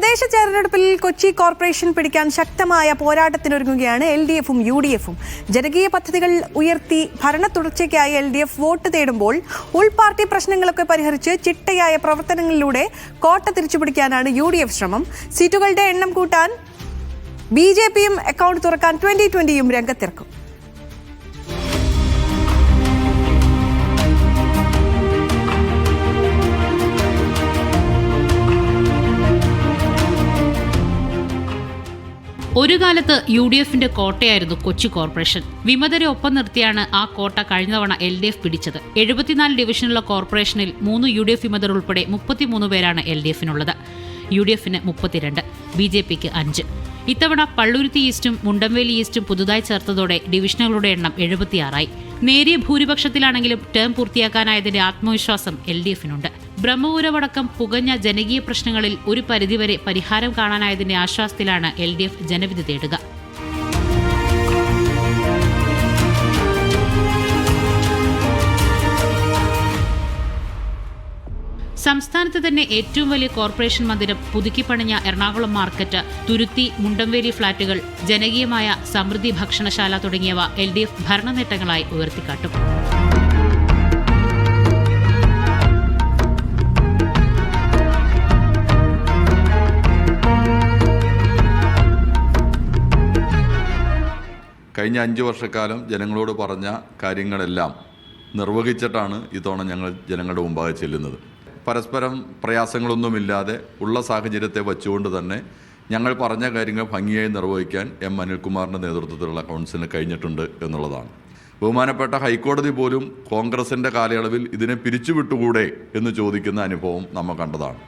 തദ്ദേശ തെരഞ്ഞെടുപ്പിൽ കൊച്ചി കോർപ്പറേഷൻ പിടിക്കാൻ ശക്തമായ പോരാട്ടത്തിനൊരുങ്ങുകയാണ് എൽ ഡി എഫും യു ഡി എഫും. ജനകീയ പദ്ധതികൾ ഉയർത്തി ഭരണ തുടർച്ചയ്ക്കായി എൽ ഡി എഫ് വോട്ട് തേടുമ്പോൾ ഉൾപാർട്ടി പ്രശ്നങ്ങളൊക്കെ പരിഹരിച്ച് ചിട്ടയായ പ്രവർത്തനങ്ങളിലൂടെ കോട്ട തിരിച്ചുപിടിക്കാനാണ് യു ഡി എഫ് ശ്രമം. സീറ്റുകളുടെ എണ്ണം കൂട്ടാൻ ബി ജെ പിയും അക്കൗണ്ട് തുറക്കാൻ ട്വന്റി ട്വന്റിയും രംഗത്തിറക്കും. ഒരു കാലത്ത് യു ഡി എഫിന്റെ കോട്ടയായിരുന്നു കൊച്ചി കോർപ്പറേഷൻ. വിമതരെ ഒപ്പം നിർത്തിയാണ് ആ കോട്ട കഴിഞ്ഞ തവണ എൽ ഡി എഫ് പിടിച്ചത്. എഴുപത്തിനാല് ഡിവിഷനുള്ള കോർപ്പറേഷനിൽ മൂന്ന് യു ഡി എഫ് വിമതർ ഉൾപ്പെടെ മുപ്പത്തിമൂന്ന് പേരാണ് എൽ ഡി എഫിനുള്ളത് യു ഡി എഫിന് മുപ്പത്തിരണ്ട് ബി ജെ പിക്ക് അഞ്ച്. ഇത്തവണ പള്ളുരുത്തി ഈസ്റ്റും മുണ്ടംവേലി ഈസ്റ്റും പുതുതായി ചേർത്തതോടെ ഡിവിഷനുകളുടെ എണ്ണം എഴുപത്തിയാറായി. നേരിയ ഭൂരിപക്ഷത്തിലാണെങ്കിലും ടേം പൂർത്തിയാക്കാനായതിന്റെ ആത്മവിശ്വാസം എൽ ഡി എഫിനുണ്ട് ബ്രഹ്മപുരമടക്കം പുകഞ്ഞ ജനകീയ പ്രശ്നങ്ങളിൽ ഒരു പരിധിവരെ പരിഹാരം കാണാനായതിന്റെ ആശ്വാസത്തിലാണ് എൽ ഡി എഫ് ജനവിധി തേടുക. സംസ്ഥാനത്ത് തന്നെ ഏറ്റവും വലിയ കോർപ്പറേഷൻ മന്ദിരം പുതുക്കിപ്പണിഞ്ഞ എറണാകുളം മാർക്കറ്റ് തുരുത്തി മുണ്ടംവേലി ഫ്ളാറ്റുകൾ ജനകീയമായ സമൃദ്ധി ഭക്ഷണശാല തുടങ്ങിയവ എൽ ഡി എഫ് ഭരണനേട്ടങ്ങളായി ഉയർത്തിക്കാട്ടും. കഴിഞ്ഞ അഞ്ച് വർഷക്കാലം ജനങ്ങളോട് പറഞ്ഞ കാര്യങ്ങളെല്ലാം നിർവഹിച്ചിട്ടാണ് ഇത്തവണ ഞങ്ങൾ ജനങ്ങളുടെ മുമ്പാകെ ചെല്ലുന്നത്. പരസ്പരം പ്രയാസങ്ങളൊന്നുമില്ലാതെ ഉള്ള സാഹചര്യത്തെ വച്ചുകൊണ്ട് തന്നെ ഞങ്ങൾ പറഞ്ഞ കാര്യങ്ങൾ ഭംഗിയായി നിർവഹിക്കാൻ എം അനിൽകുമാറിന്റെ നേതൃത്വത്തിലുള്ള കൗൺസിലിന് കഴിഞ്ഞിട്ടുണ്ട് എന്നുള്ളതാണ്. ബഹുമാനപ്പെട്ട ഹൈക്കോടതി പോലും കോൺഗ്രസിന്റെ കാലയളവിൽ ഇതിനെ പിരിച്ചുവിട്ടുകൂടെ എന്ന് ചോദിക്കുന്ന അനുഭവം നമ്മൾ കണ്ടതാണ്.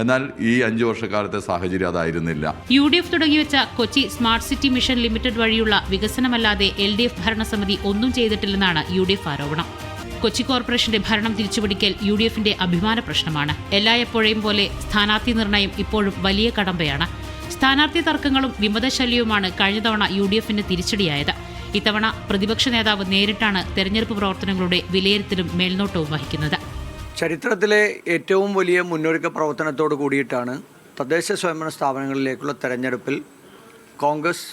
എന്നാൽ ഈ അഞ്ചു വർഷക്കാലത്തെ സാഹചര്യം അതായിരുന്നില്ല. U D F തുടങ്ങിവെച്ച Kochi smart city mission limited വഴിയുള്ള വികസനമല്ലാതെ എൽ ഡി എഫ് ഭരണസമിതി ഒന്നും ചെയ്തിട്ടില്ലെന്നാണ് യു ഡി എഫ് ആരോപണം. കൊച്ചി കോർപ്പറേഷന്റെ ഭരണം തിരിച്ചുപിടിക്കൽ യു ഡി എഫിന്റെ അഭിമാന പ്രശ്നമാണ്. എല്ലായ്പ്പോഴേയും പോലെ സ്ഥാനാർത്ഥി നിർണയം ഇപ്പോഴും വലിയ കടമ്പയാണ്. സ്ഥാനാർത്ഥി തർക്കങ്ങളും വിമതശല്യവുമാണ് കഴിഞ്ഞ തവണ യു ഡി എഫിന് തിരിച്ചടിയായത്. ഇത്തവണ പ്രതിപക്ഷ നേതാവ് നേരിട്ടാണ് തെരഞ്ഞെടുപ്പ് പ്രവർത്തനങ്ങളുടെ വിലയിരുത്തലും മേൽനോട്ടവും വഹിക്കുന്നത്. ചരിത്രത്തിലെ ഏറ്റവും വലിയ മുന്നൊരുക്ക പ്രവർത്തനത്തോട് കൂടിയിട്ടാണ് തദ്ദേശ സ്വയംഭരണ സ്ഥാപനങ്ങളിലേക്കുള്ള തെരഞ്ഞെടുപ്പിൽ കോൺഗ്രസ്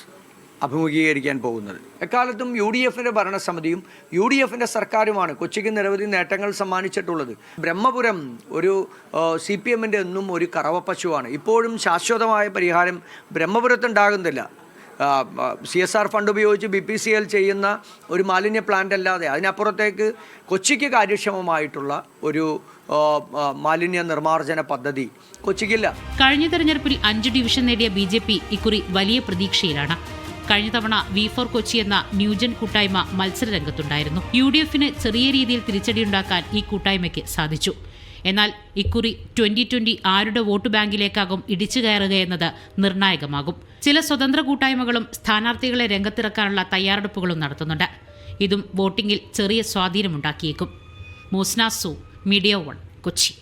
അഭിമുഖീകരിക്കാൻ പോകുന്നത്. എക്കാലത്തും യു ഡി എഫിന്റെ ഭരണസമിതിയും യു ഡി എഫിന്റെ സർക്കാരുമാണ് കൊച്ചിക്ക് നിരവധി നേട്ടങ്ങൾ സമ്മാനിച്ചിട്ടുള്ളത്. ബ്രഹ്മപുരം ഒരു സി പി എമ്മിന്റെ എന്നും ഒരു കറവപ്പശുവാണ്. ഇപ്പോഴും ശാശ്വതമായ പരിഹാരം ബ്രഹ്മപുരത്തുണ്ടാകുന്നില്ല. സി എസ് ആർ ഫണ്ട് ഉപയോഗിച്ച് ബി പി സി എൽ ചെയ്യുന്ന ഒരു മാലിന്യ പ്ലാന്റ് അല്ലാതെ അതിനപ്പുറത്തേക്ക് കൊച്ചിക്ക് കാര്യക്ഷമമായിട്ടുള്ള ഒരു മാലിന്യ നിർമ്മാർജന പദ്ധതി കൊച്ചിക്കില്ല. കഴിഞ്ഞ തെരഞ്ഞെടുപ്പിൽ അഞ്ച് ഡിവിഷൻ നേടിയ ബി ജെ പി ഇക്കുറി വലിയ പ്രതീക്ഷയിലാണ്. കഴിഞ്ഞ തവണ വി ഫോർ കൊച്ചി എന്ന ന്യൂജൻ കൂട്ടായ്മ മത്സരരംഗത്തുണ്ടായിരുന്നു. യു ഡി എഫിന് ചെറിയ രീതിയിൽ തിരിച്ചടിയുണ്ടാക്കാൻ ഈ കൂട്ടായ്മയ്ക്ക് സാധിച്ചു. എന്നാൽ ഇക്കുറി ട്വന്റി ട്വന്റി ആരുടെ വോട്ട് ബാങ്കിലേക്കാകും ഇടിച്ചു കയറുകയെന്നത് നിർണായകമാകും. ചില സ്വതന്ത്ര കൂട്ടായ്മകളും സ്ഥാനാർത്ഥികളെ രംഗത്തിറക്കാനുള്ള തയ്യാറെടുപ്പുകളും നടത്തുന്നുണ്ട്. ഇതും വോട്ടിംഗിൽ ചെറിയ സ്വാധീനമുണ്ടാക്കിയേക്കും. മൂസ്നാസു മീഡിയ വൺ കൊച്ചി.